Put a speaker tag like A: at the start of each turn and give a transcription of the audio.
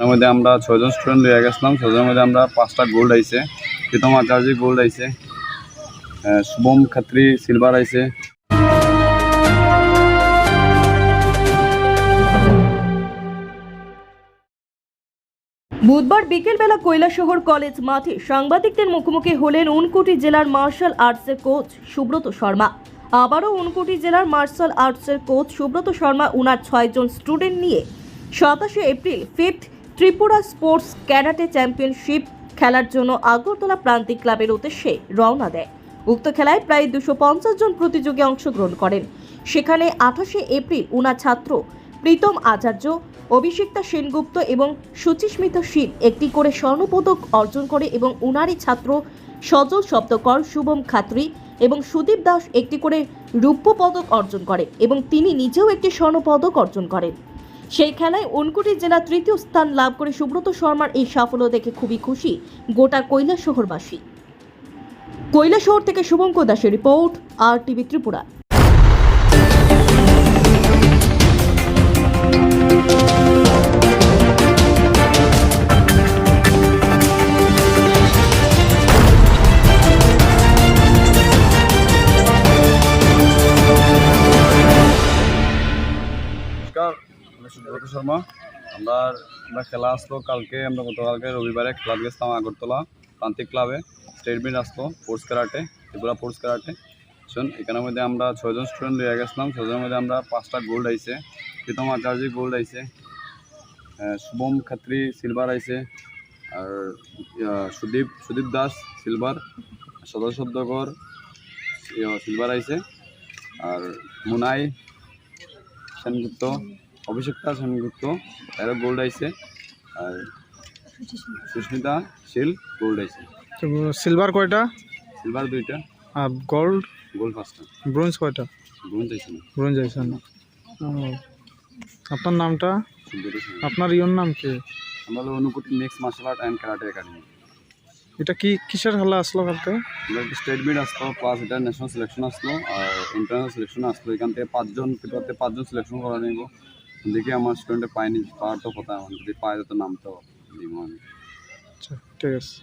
A: এর মধ্যে আমরা ছয়জন স্টুডেন্ট লিয়ে গেছিলাম। ছয়জনের মধ্যে আমরা পাঁচটা গোল্ড আইছে, প্রীতম আচার্য গোল্ড আইছে শুভম খাত্রি সিলভার আইছে।
B: বুধবার বিকেলবেলা কৈলাসহর কলেজ মাঠে সাংবাদিকদের মুখোমুখি হলেন উনকুটি জেলার মার্শাল আর্টসের কোচ সুব্রত শর্মা। আবারও উনকুটি জেলার মার্শাল আর্টসের কোচ সুব্রত শর্মা, উনার ছয়জন স্টুডেন্ট নিয়ে সাতাশে April fifth Tripura sports karate championship খেলার জন্য আগরতলা প্রান্তিক ক্লাবের উদ্দেশ্যে রওনা দেয়। উক্ত খেলায় প্রায় দুশো পঞ্চাশ জন প্রতিযোগী অংশগ্রহণ করেন। সেখানে আঠাশে এপ্রিল উনা ছাত্র প্রীতম আচার্য, অভিষিক্তা সেনগুপ্ত এবং সুচিস্মিতা শীল একটি করে স্বর্ণপদক অর্জন করে এবং উনারই ছাত্র সজল শব্দকর শুভম খাত্রি এবং সুদীপ দাস একটি করে রৌপ্য পদক অর্জন করে এবং তিনি নিজেও একটি স্বর্ণপদক অর্জন করেন। সেই খেলায় অনকুটি জেলা তৃতীয় স্থান লাভ করে সুব্রত শর্মার এই সাফল্য দেখে খুবই খুশি গোটা কৈলাসহরবাসী। কৈলাসহর থেকে শুভঙ্কর দাসের রিপোর্ট, আর টিভি ত্রিপুরা।
A: আমি সুব্রত শর্মা। আমরা আমরা খেলা আসলো কালকে, আমরা গতকালকে রবিবারে খেলা গেছিলাম আগরতলা প্রান্তিক ক্লাবে, স্টেট মিট আসলো sports karate Tripura sports karate শোন, এখানের মধ্যে আমরা ছয়জন স্টুডেন্ট লিয়ে গেছিলাম, ছয়জনের মধ্যে আমরা পাঁচটা গোল্ড আইছে, প্রীতম আচার্য গোল্ড আইছে শুভম খাত্রি সিলভার আইছে, আর সুদীপ সুদীপ দাস সিলভার সদর শব্দকর সিলভার আইছে, আর মুনাই সেনগুপ্ত অভিষেকতা সেনগুপ্ত এরও গোল্ড আইছে। আর সুস্মিতা শীল গোল্ড আইছে।
C: সিলভার কয়টা?
A: সিলভার দুইটা।
C: আর গোল্ড
A: গোল্ড পাঁচটা।
C: ব্রোঞ্জ কয়টা?
A: ব্রোঞ্জ আইছে। না
C: ব্রোঞ্জ না। আপনার নামটা? আপনার ইয়োর নাম কি?
A: আমরা হলো Anukuti mix martial art and karate academy
C: এটা কি কিসের খেলা আসলো কালকে?
A: স্টেট মিট আসলো প্লাস এটা ন্যাশনাল সিলেকশন আসলো আর ইন্টারন্যাশনাল সিলেকশন আসলো। এখান থেকে পাঁচজন পেপারতে পাঁচজন সিলেকশন করা নিব। দেখি আমার স্টুডেন্টে পাইনি পাওয়ার তো কথা আমার যদি পায় তো নাম তো
C: আচ্ছা ঠিক আছে।